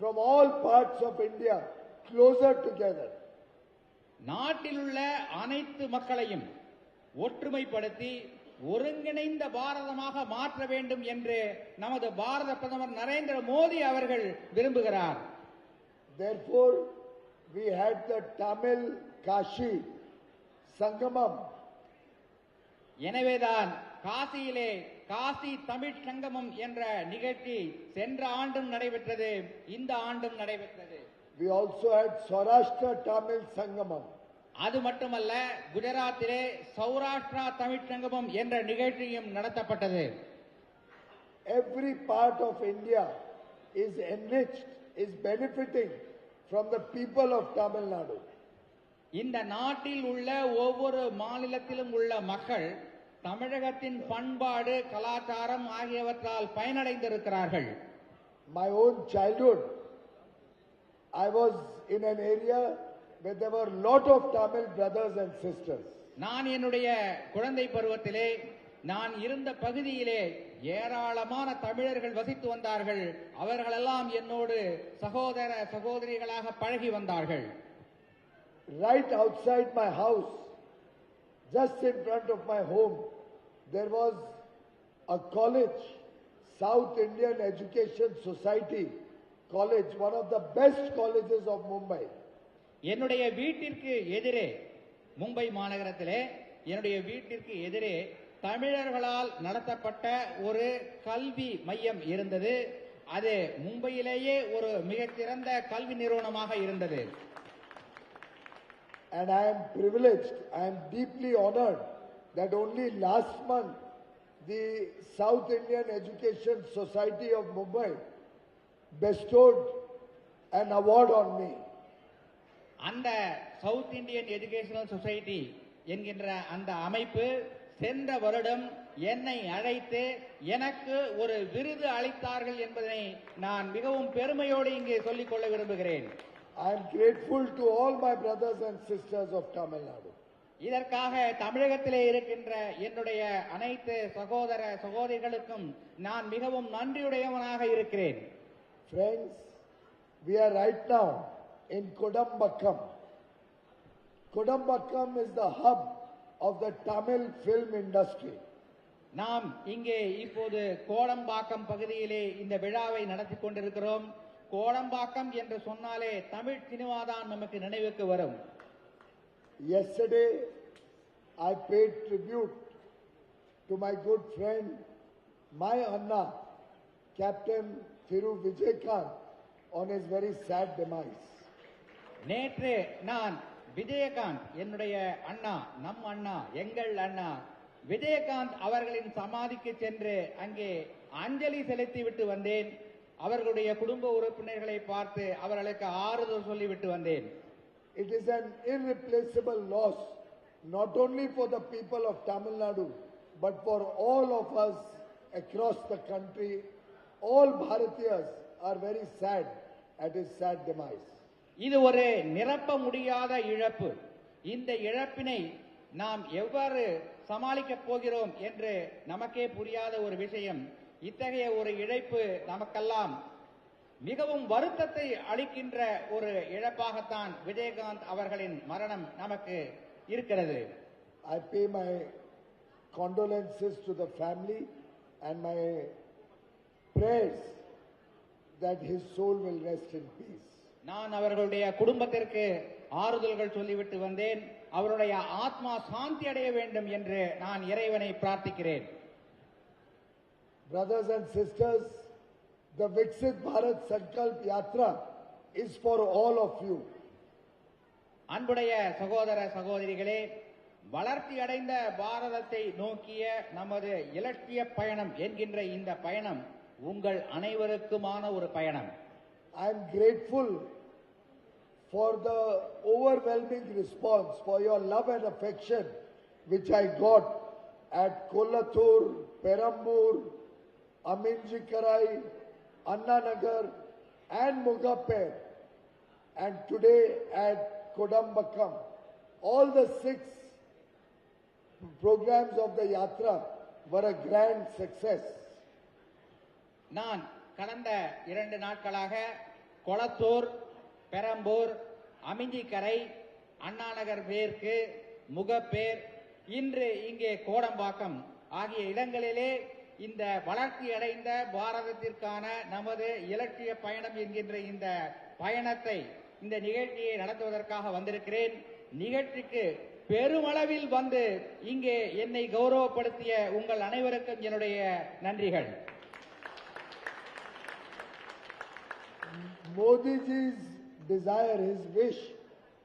from all parts of India closer together. நாட்டில் உள்ள அனைத்து மக்களையும் ஒற்றுமைப்படுத்தி ஒருங்கிணைந்த பாரதமாக மாற்ற வேண்டும் என்று நமது பாரத பிரதமர் நரேந்திர மோடி அவர்கள் விரும்புகிறார் Therefore, we had the Tamil Kashi Sangamam எனவேதான் காசியிலே காசி தமிழ் சங்கமம் என்ற நிகழ்ச்சி சென்ற ஆண்டும் நடைபெற்றது இந்த ஆண்டும் நடைபெற்றது We also had Saurashtra Tamil Sangamam. அது மட்டுமல்ல குஜராத்திலே சௌராஷ்டிரா தமிழ் சங்கமம் என்ற நிகழ்ச்சியும் நடத்தப்பட்டது Every part of India is enriched, is benefiting from the people of Tamil Nadu. இந்த நாட்டில் உள்ள ஒவ்வொரு மாநிலத்திலும் உள்ள மக்கள் தமிழகத்தின் பண்பாடு கலாச்சாரம் ஆகியவற்றால் பயனடைந்திருக்கிறார்கள். My own childhood, I was in an area where there were lot of Tamil brothers and sisters. நான் என்னுடைய குழந்தை பருவத்திலே நான் இருந்த பகுதியிலே ஏராளமான தமிழர்கள் வசித்து வந்தார்கள். அவர்களெல்லாம் என்னோடு சகோதர சகோதரிகளாக பழகி வந்தார்கள். Right outside my house, just in front of my home, there was a college, South Indian Education Society College, one of the best colleges of Mumbai. என்னுடைய வீட்டிற்கு எதிரே மும்பை மாநகரத்திலே என்னுடைய வீட்டிற்கு எதிரே தமிழர்களால் நடத்தப்பட்ட ஒரு கல்வி மையம் இருந்தது அது மும்பையிலேயே ஒரு மிகச்சிறந்த கல்வி நிறுவனமாக இருந்தது And I am privileged, I am deeply honored that only last month the South Indian Education Society of Mumbai bestowed an award on me. அந்த சவுத் இந்தியன் எஜுகேஷனல் சொசைட்டி என்கின்ற அந்த அமைப்பு சென்ற வருடம் என்னை அழைத்து எனக்கு ஒரு விருது அளித்தார்கள் என்பதனை நான் மிகவும் பெருமையோடு இங்கே சொல்லிக் கொள்ள விரும்புகிறேன் I am grateful to all my brothers and sisters of Tamil Nadu. இதற்காக தமிழகத்திலே இருக்கின்ற என்னுடைய அனைத்து சகோதர சகோதரிகளுக்கும் நான் மிகவும் நன்றியுடையவனாக இருக்கிறேன் Friends, we are right now in Kodambakkam. Kodambakkam is the hub of the Tamil film industry. நாம் இங்கே இப்போது கோடம்பாக்கம் பகுதியிலே இந்த விழாவை நடத்தி கொண்டிருக்கிறோம் கோடம்பாக்கம் என்று சொன்னாலே தமிழ் சினிமா தான் நமக்கு நினைவுக்கு வரும் Yesterday, I paid tribute to my good friend, my Anna, Captain Thiru Vijaykanth, on his very sad demise. நேற்று நான் விஜயகாந்த் என்னுடைய அண்ணா நம் அண்ணா எங்கள் அண்ணா விஜயகாந்த் அவர்களின் சமாதிக்கு சென்று அங்கே அஞ்சலி செலுத்திவிட்டு வந்தேன் அவர்களுடைய குடும்ப உறுப்பினர்களை பார்த்து அவர்களுக்கு ஆறுதல் சொல்லிவிட்டு வந்தேன் It is an irreplaceable loss, not only for the people of Tamil Nadu, but for all of us across the country. All Bharatiyas are very sad at his sad demise. இது ஒரு நிரப்ப முடியாத இழப்பு இந்த இழப்பினை நாம் எவ்வாறு சமாளிக்கப் போகிறோம் என்று நமக்கே புரியாத ஒரு விஷயம் இத்தகைய ஒரு இழைப்பு நமக்கெல்லாம் மிகவும் வருத்தத்தை அளிக்கின்ற ஒரு இழப்பாகத்தான் விஜயகாந்த் அவர்களின் மரணம் நமக்கு இருக்கிறது. I pay my condolences to the family and my prayers that his soul will rest in peace. நான் அவர்களுடைய குடும்பத்திற்கு ஆறுதல்கள் சொல்லிவிட்டு வந்தேன். அவருடைய ஆத்மா சாந்தி அடைய வேண்டும் என்று நான் இறைவனை பிரார்த்திக்கிறேன். Brothers and sisters, the Viksit Bharat Sankalp Yatra is for all of you. அன்புடைய சகோதர சகோதரிகளே வளர்ச்சி அடைந்த பாரதத்தை நோக்கிய நமது இலட்சிய பயணம் என்கின்ற இந்த பயணம் உங்கள் அனைவருக்குமான ஒரு பயணம் I am grateful for the overwhelming response, for your love and affection which I got at Kolathur, Perambur, Aminjikarai, Annanagar and Mugaper and today at Kodambakam. All the six programs of the Yatra were a grand success. நான் கடந்த இரண்டு நாட்களாக கொளத்தூர் பெரம்பூர் அமிஞ்சிக்கரை அண்ணாநகர் மேற்கு முகப்பேர் இன்று இங்கே கோடம்பாக்கம் ஆகிய இடங்களிலே இந்த வளர்ச்சி அடைந்த பாரதத்திற்கான நமது இலட்சிய பயணம் என்கின்ற இந்த பயணத்தை இந்த நிகழ்ச்சியை நடத்துவதற்காக வந்திருக்கிறேன். நிகழ்ச்சிக்கு பெருமளவில் வந்து இங்கே என்னை கௌரவப்படுத்திய உங்கள் அனைவருக்கும் என்னுடைய நன்றிகள். Modi ji's desire, his wish,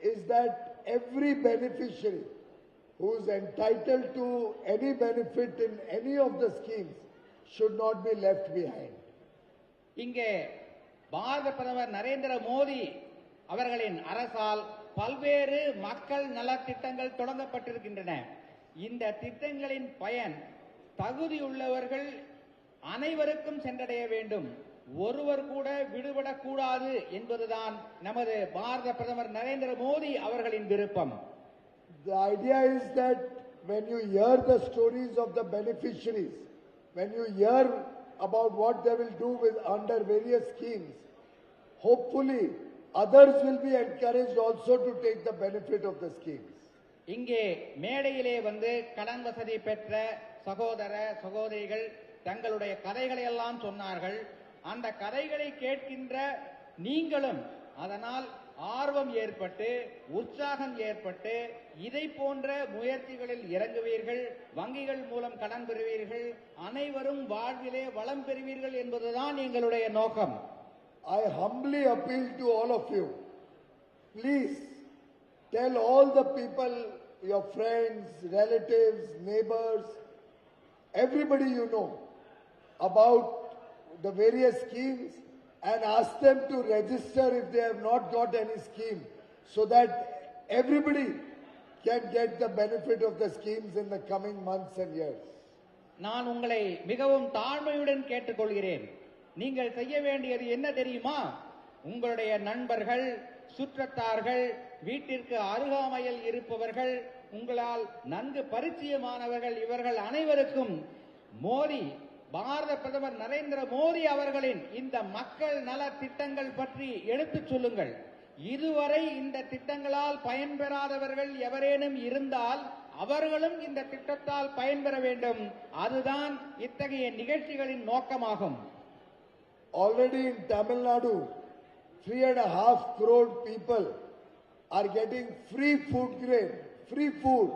is that every beneficiary who is entitled to any benefit in any of the schemes should not be left behind. இங்கே பாரத பிரதமர் நரேந்திர மோடி அவர்களின் அரசால் பல்வேறு மக்கள் நலத்திட்டங்கள் தொடங்கப்பட்டிருக்கின்றன. இந்த திட்டங்களின் பயன் தகுதியுள்ளவர்கள் அனைவருக்கும் சென்றடைய வேண்டும். ஒருவர் கூட விடுபடக்கூடாது என்பதுதான் நமது பாரத பிரதமர் நரேந்திர மோடி அவர்களின் விருப்பம். The idea is that when you hear the stories of the beneficiaries, when you hear about what they will do with under various schemes, hopefully others will be encouraged also to take the benefit of the schemes. இங்கே மேடையிலே வந்து கடன் வசதி பெற்ற சகோதர சகோதரிகள் தங்களுடைய கதைகளை எல்லாம் சொன்னார்கள் அந்த கதைகளை கேட்கின்ற நீங்களும் அதனால் ஆர்வம் ஏற்பட்டு உற்சாகம் ஏற்பட்டு இதை போன்ற முயற்சிகளில் இறங்குவீர்கள் வங்கிகள் மூலம் கடன் பெறுவீர்கள் அனைவரும் வாழ்விலே வளம் பெறுவீர்கள் என்பதுதான் எங்களுடைய நோக்கம் I humbly appeal to all of you please tell all the people your friends relatives neighbours everybody you know about the various schemes and ask them to register if they have not got any scheme so that everybody can get the benefit of the schemes in the coming months and years. நான் உங்களை மிகவும் தாழ்மையுடன் கேட்டுக்கொள்கிறேன் நீங்கள் செய்ய வேண்டியது என்ன தெரியுமா உங்களுடைய நண்பர்கள் சுற்றத்தார்கள் வீட்டிற்கு அருகாமையில் இருப்பவர்கள் உங்களால் நன்கு பரிச்சயமானவர்கள் இவர்கள் அனைவருக்கும் மோடி பாரத பிரதமர் நரேந்திர மோடி அவர்களின் இந்த மக்கள் நல திட்டங்கள் பற்றி எடுத்துச் சொல்லுங்கள். இதுவரை இந்த திட்டங்களால் பயன்பெறாதவர்கள் எவரேனும் இருந்தால் அவர்களும் இந்த திட்டத்தால் பயன்பெற வேண்டும். அதுதான் இத்தகைய நிகழ்ச்சிகளின் நோக்கமாகும். Already in Tamil Nadu three and half a half crore people are getting free food grain, free food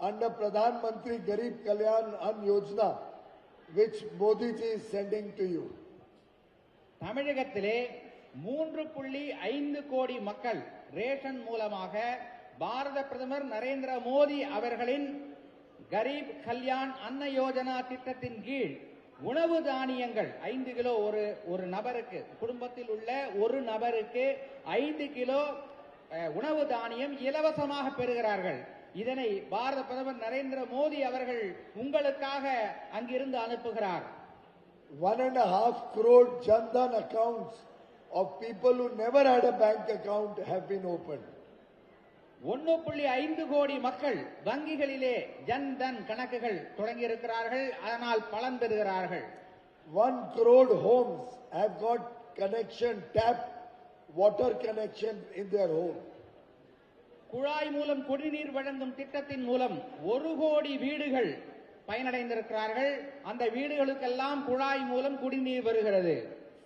under Pradhan Mantri Garib Kalyan An Yojana, which Modi ji is sending to you. தமிழகத்திலே மூன்று புள்ளி ஐந்து கோடி மக்கள் ration மூலமாக பாரத பிரதமர் நரேந்திர மோடி அவர்களின் கரீப் கல்யாண் அன்ன யோஜனா திட்டத்தின் கீழ் உணவு தானியங்கள் ஐந்து கிலோ ஒரு ஒரு நபருக்கு குடும்பத்தில் உள்ள ஒரு நபருக்கு ஐந்து கிலோ உணவு தானியம் இலவசமாக பெறுகிறார்கள் இதனை பாரத பிரதமர் நரேந்திர மோடி அவர்கள் உங்களுக்காக அங்கிருந்து அனுப்புகிறார் One and a half crore Jandan accounts of people who never had a bank account have been opened. ஒன்னு புள்ளி ஐந்து கோடி மக்கள் வங்கிகளிலே ஜன் தன் கணக்குகள் தொடங்கி இருக்கிறார்கள் அதனால் பலன் பெறுகிறார்கள் One crore homes have got connection, tap water connection in their home. குழாய் மூலம் குடிநீர் வழங்கும் திட்டத்தின் மூலம் ஒரு கோடி வீடுகள் பயனடைந்திருக்கிறார்கள் அந்த வீடுகளுக்கெல்லாம் குழாய் மூலம் குடிநீர் வருகிறது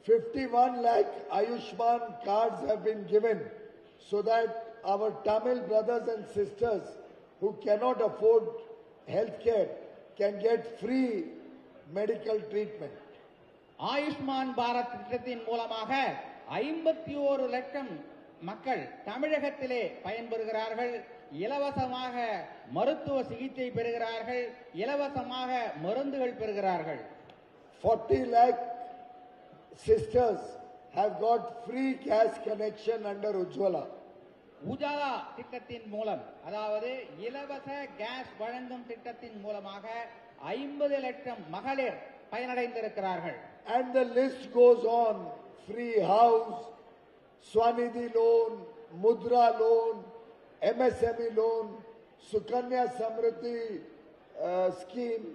51 lakh Ayushman cards have been given so that our Tamil brothers and sisters who cannot afford health care can get free medical treatment. Ayushman Bharat திட்டத்தின் மூலமாக ஐம்பத்தி ஓரு லட்சம் மக்கள் தமிழகத்திலே பயன்பெறுகிறார்கள் இலவசமாக மருத்துவ சிகிச்சை பெறுகிறார்கள் இலவசமாக மருந்துகள் பெறுகிறார்கள் 40 lakh sisters have got free gas connection under Ujjwala. Ujjwala திட்டத்தின் மூலம் அதாவது இலவச கேஸ் வழங்கும் திட்டத்தின் மூலமாக ஐம்பது லட்சம் மகளிர் பயனடைந்திருக்கிறார்கள் And the list goes on. Free house, Loan, Mudra loan, MSME loan, Sukanya Samriddhi uh, scheme.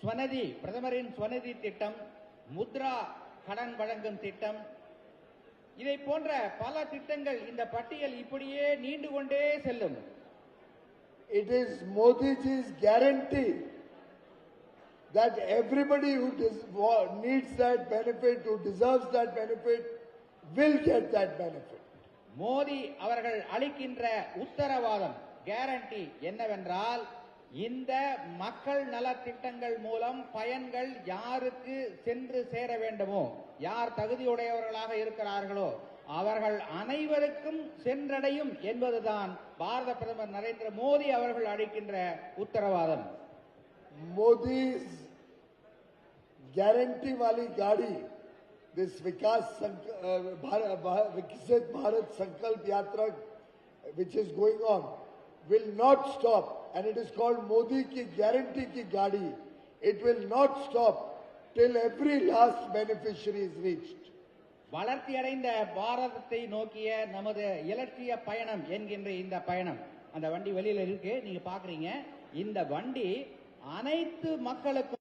Svanidhi பிரதமரின் ஸ்வநிதி திட்டம் முத்ரா கடன் வழங்கும் திட்டம் இதை போன்ற பல திட்டங்கள் இந்த பட்டியல் இப்படியே நீண்டு கொண்டே செல்லும் is Modi ji's guarantee that everybody who needs that benefit, who deserves that benefit, will get that benefit. Modi அவர்கள் அளிக்கின்ற உத்தரவாதம் கேரண்டி என்னவென்றால் இந்த மக்கள் நலத்திட்டங்கள் மூலம் பயன்கள் யாருக்கு சென்று சேர வேண்டுமோ யார் தகுதியுடையவர்களாக இருக்கிறார்களோ அவர்கள் அனைவருக்கும் சென்றடையும் என்பதுதான் பாரத பிரதமர் நரேந்திர மோடி அவர்கள் அளிக்கின்ற உத்தரவாதம் Modi's guarantee wali gadi, this Vikas uh, Bhar- Viksit Bharat Sankalp Yatra, which is going on, will not stop. And it is called Modi ki guarantee ki gadi. It will not stop till every last beneficiary is reached. வளர்ச்சியடைந்த பாரதத்தை நோக்கிய நமது இலட்சிய பயணம் என்கின்ற இந்த பயணம் அந்த வண்டி வெளியில இருக்கு நீங்க பாக்குறீங்க இந்த வண்டி அனைத்து மக்களுக்கும்